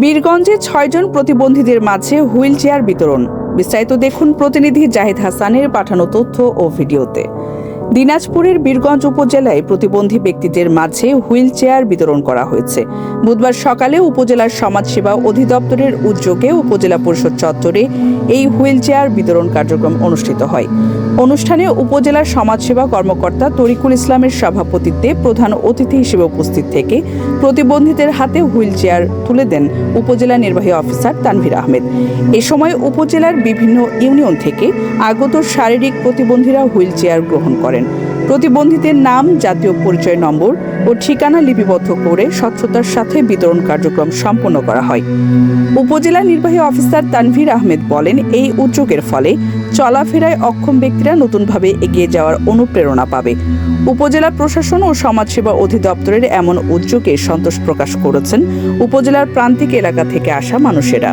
বীরগঞ্জে ছয়জন প্রতিবন্ধীদের মাঝে হুইল চেয়ার বিতরণ। বিস্তারিত দেখুন প্রতিনিধি জাহিদ হাসানের পাঠানো তথ্য ও ভিডিওতে। দিনাজপুরের বীরগঞ্জ উপজেলায় প্রতিবন্ধী ব্যক্তিদের মাঝে হুইল চেয়ার বিতরণ করা হয়েছে। বুধবার সকালে উপজেলার সমাজসেবা অধিদপ্তরের উদ্যোগে উপজেলা পরিষদ চত্বরে এই হুইল চেয়ার বিতরণ কার্যক্রম অনুষ্ঠিত হয়। অনুষ্ঠানে উপজেলার সমাজসেবা কর্মকর্তা তরিকুল ইসলামের সভাপতিত্বে প্রধান অতিথি হিসেবে উপস্থিত থেকে প্রতিবন্ধীদের হাতে হুইল চেয়ার তুলে দেন উপজেলা নির্বাহী অফিসার তানভীর আহমেদ। এ সময় উপজেলার বিভিন্ন ইউনিয়ন থেকে আগত শারীরিক প্রতিবন্ধীরা হুইল চেয়ার গ্রহণ করেন। প্রতিবন্ধীদের নাম, জাতীয় পরিচয় নম্বর ও ঠিকানা লিপিবদ্ধ করে স্বচ্ছতার সাথে বিতরণ কার্যক্রম সম্পন্ন করা হয়। উপজেলা নির্বাহী অফিসার তানভীর আহমেদ বলেন, এই উদ্যোগের ফলে চলাফেরায় অক্ষম ব্যক্তিরা নতুনভাবে এগিয়ে যাওয়ার অনুপ্রেরণা পাবে। উপজেলা প্রশাসন ও সমাজসেবা অধিদপ্তরের এমন উদ্যোগে সন্তোষ প্রকাশ করেছেন উপজেলার প্রান্তিক এলাকা থেকে আসা মানুষেরা।